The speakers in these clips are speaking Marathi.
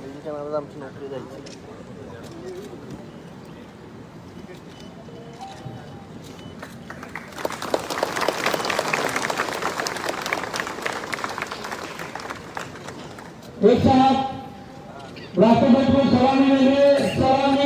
खरेदीच्या नावात आमची नोकरी जायची एक साथ राष्ट्रपति को सलामी देंगे सलामी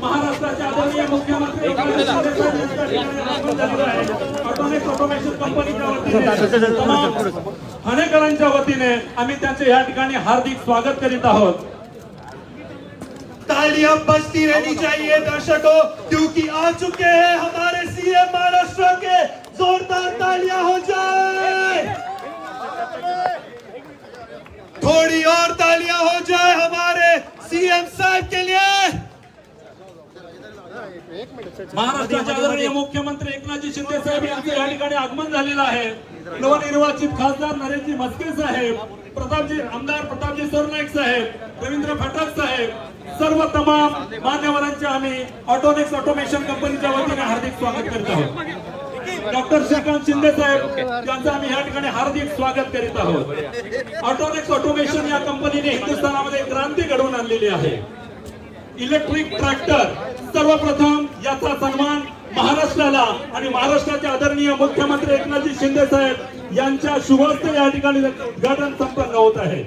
महाराष्ट्राचे आदरणीय मुख्यमंत्री. ऑटोनेक्स ऑटोमेशन कंपनीच्या वतीने तमाम ठाणेकरांच्या वतीने आम्ही त्यांचे या ठिकाणी हार्दिक स्वागत करीत आहोत. तालियां बजती रहनी चाहिए दर्शकों क्योंकि आ चुके हैं हमारे सीएम महाराष्ट्र के। जोरदार तालियां हो जाए। थोड़ी और तालियां हो जाए हमारे सीएम साहब के लिए महाराष्ट्राचे आदरणीय मुख्यमंत्री एकनाथजी शिंदे साहेब यांचे या ठिकाणी आगमन झालेलं आहे. नवनिर्वाचित खासदार नरेंद्रजी मस्के साहेब प्रतापजी आमदार प्रतापजी सरनाईक साहेब रवींद्र फाटक साहेब सर्व तमाम मान्यवरांचे आम्ही ऑटोनेक्स ऑटोमेशन कंपनीच्या वतीने हार्दिक स्वागत करीत आहोत. डॉक्टर श्रीकांत शिंदे साहेब यांचं आम्ही या ठिकाणी हार्दिक स्वागत करीत आहोत. ऑटोनेक्स ऑटोमेशन या कंपनीने हिंदुस्थानामध्ये क्रांती घडवून आणलेली आहे. इलेक्ट्रिक ट्रॅक्टर सर्वप्रथम याचा सन्मान महाराष्ट्राला आणि महाराष्ट्राचे आदरणीय मुख्यमंत्री एकनाथजी शिंदे साहेब यांच्या शुभस्ते या ठिकाणी उद्घाटन संपन्न होत आहे.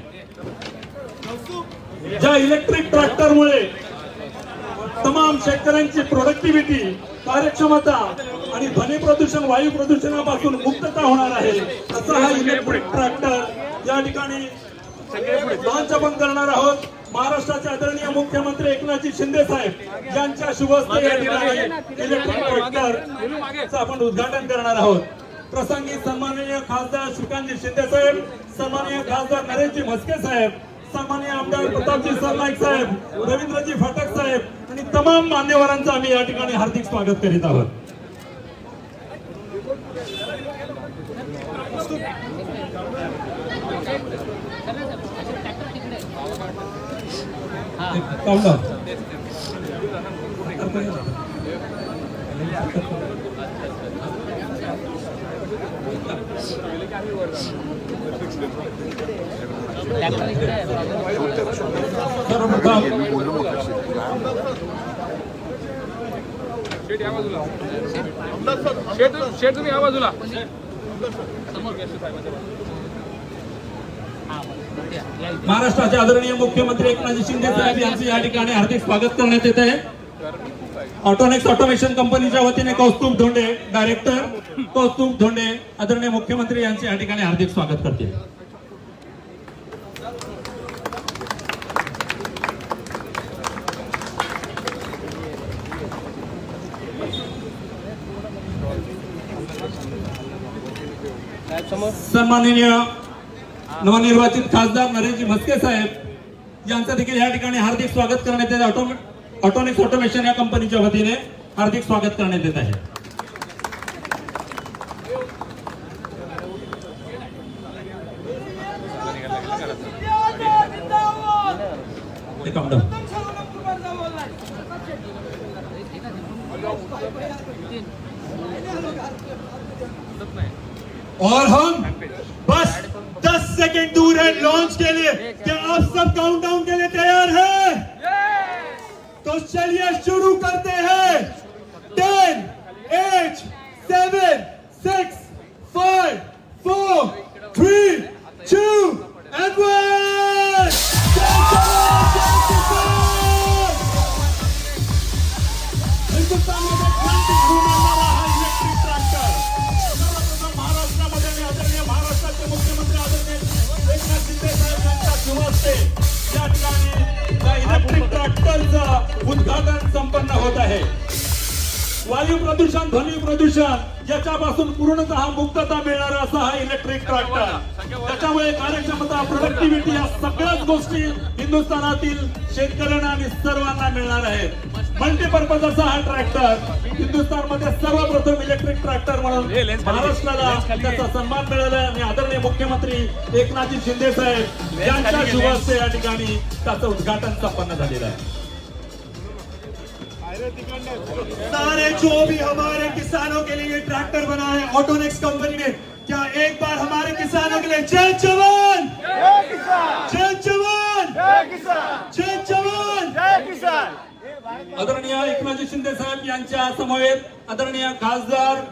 ज्या इलेक्ट्रिक ट्रॅक्टरमुळे तमाम शेतकऱ्यांची प्रोडक्टिव्हिटी कार्यक्षमता आणि ध्वनी प्रदूषण वायू प्रदूषणापासून मुक्तता होणार आहे असा हा इलेक्ट्रिक ट्रॅक्टर या ठिकाणी लॉन्च आपण करणार आहोत. महाराष्ट्राचे आदरणीय मुख्यमंत्री एकनाथजी शिंदे साहेब यांच्या शुभस्ते या ठिकाणी इलेक्ट्रिक ट्रॅक्टर आपण उद्घाटन करणार आहोत. प्रसंगी सन्माननीय खासदार श्रीकांतजी शिंदे साहेब सन्माननीय खासदार नरेशजी म्हस्के साहेब सन्माननीय आमदार प्रतापजी सरनाईक साहेब रवींद्रजी फाटक साहेब आणि तमाम मान्यवरांचं आम्ही या ठिकाणी हार्दिक स्वागत करीत आहोत. काउंटर सर्वप्रथम शेट या बाजूला शेट शेट तुम्ही या बाजूला महाराष्ट्राचे आदरणीय मुख्यमंत्री एकनाथजी शिंदे साहेब यांचे या ठिकाणी हार्दिक स्वागत करण्यात येत आहे. ऑटोनेक्स ऑटोमेशन कंपनीच्या वतीने कौस्तुभ धोंडे डायरेक्टर कौस्तुभ धोंडे आदरणीय मुख्यमंत्री यांचे या ठिकाणी हार्दिक स्वागत करतील. सन्माननीय नवनिर्वाचित खासदार नरेश म्हस्के साहेब यांचं देखील या ठिकाणी हार्दिक स्वागत करण्यात येत ऑटो ऑटोनिक्स ऑटोमेशन या कंपनीच्या वतीने हार्दिक स्वागत करण्यात येत आहे. और हम चलिए शुरू करते हैं। टेन एट सेवन इलेक्ट्रिक उद्घाटन संपन्न होत आहे. वायू प्रदूषण ध्वनी प्रदूषण याच्यापासून पूर्णतः मुक्तता मिळणार असा हा इलेक्ट्रिक ट्रॅक्टर त्याच्यामुळे कार्यक्षमता प्रोडक्टिव्हिटी या सगळ्याच गोष्टी हिंदुस्थानातील शेतकऱ्यांना आणि सर्वांना मिळणार आहेत. मल्टीपर्पज असा हा ट्रॅक्टर हिंदुस्थानमध्ये सर्वप्रथम इलेक्ट्रिक ट्रॅक्टर म्हणून महाराष्ट्राला त्याचा सन्मान मिळाला आहे आणि आदरणीय मुख्यमंत्री एकनाथजी शिंदे साहेब यांच्या शुभ हस्ते या ठिकाणी त्याचं उद्घाटन संपन्न झालेलं आहे. सारे जो भी हमारे किसानों के लिए ट्रैक्टर बना है ऑटोनेक्स कंपनी ने क्या एक बार हमारे किसानों के लिए जय जवान! जय जवान! जय जवान! आदरणीय एकनाथजी शिंदे साहेब यांच्या समवेत आदरणीय खासदार